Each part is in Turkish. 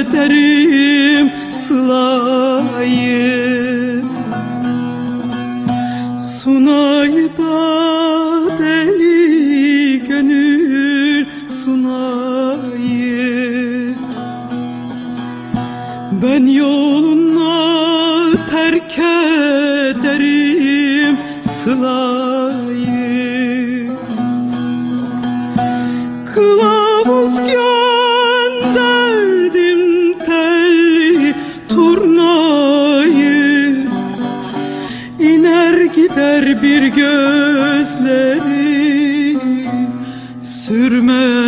ederim sılayı. Sunayı da deli gönül sunayı. Ben yoluna terk ederim sılayı. Kılavuz Gider bir gözleri sürmeli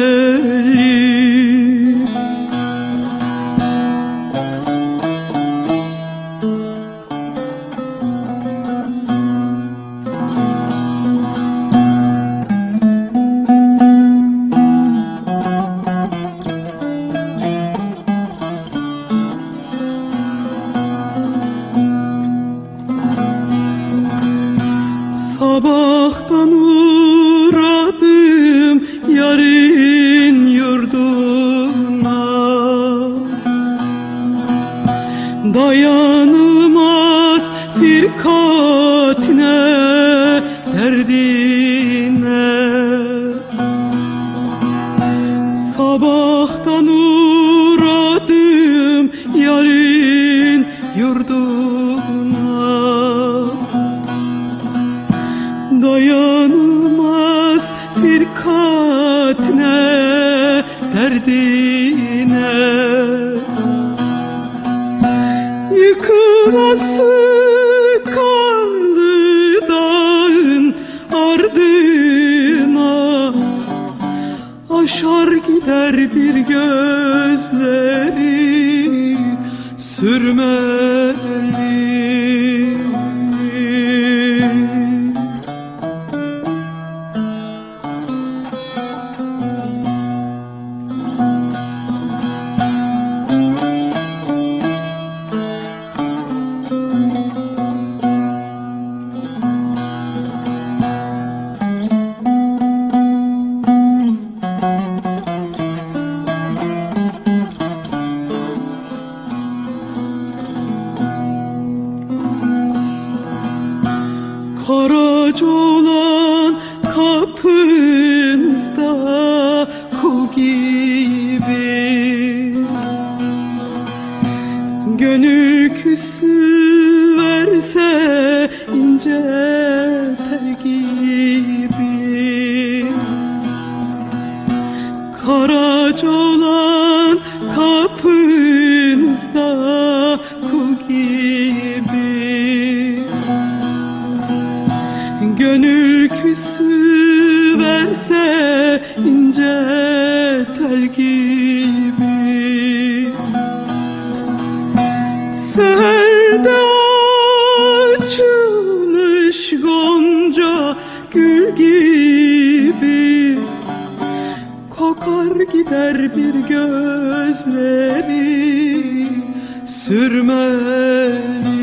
Dayanılmaz firkatine derdine. Sabahtan uğradım yarın yurduna. Dayanılmaz bir katne derdine ardına Aşar gider bir gözleri sürmeli Karaca olan kapınızda kul gibi. Gönül küsü verse ince ince tel gibi. Serde açılmış gonca gül gibi. Kokar gider bir gözleri sürmeli